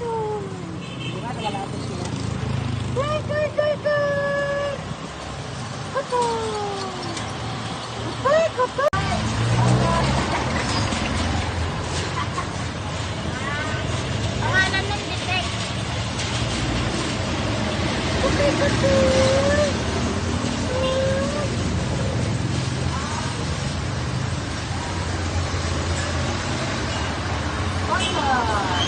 Oh Come on.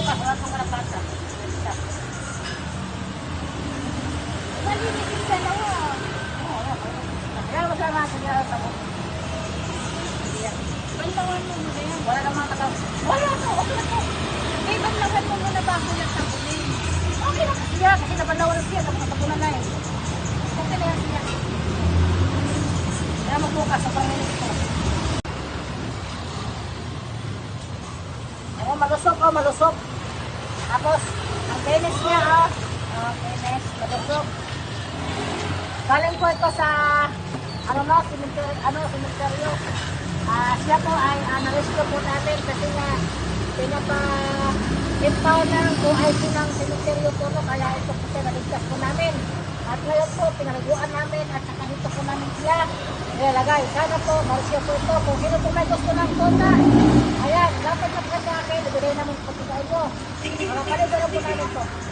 bukas, wala kang kalapasa. Malinis yung dalawa. Kaya masama sa niya sa mo. Bantawan mo muna yan. Wala namang kataw. Wala to, okay na to. Eh, bantawan mo muna. Okay na kasi nabandawan na siya, tapos natapunan na eh. Okay na yan siya. Kaya mo bukas sa pamilya ko. Oh, malusog, oh, malusog. Tapos, ang tennis niya, oh. Oh, tennis, malusog. Galing po ito sa, ano na, cemetery, ano, cemeteryo. Ah, siya po ay, uh, po natin kasi nga, pinapa, impound ng buhay po ng cemeteryo po, no, kaya ito po siya naligtas po namin. At ngayon po, pinalaguan namin at saka dito po namin sila nilalagay. Sana po, marisyo po ito. Kung sino po may gusto ng kota, ayan, dapat na po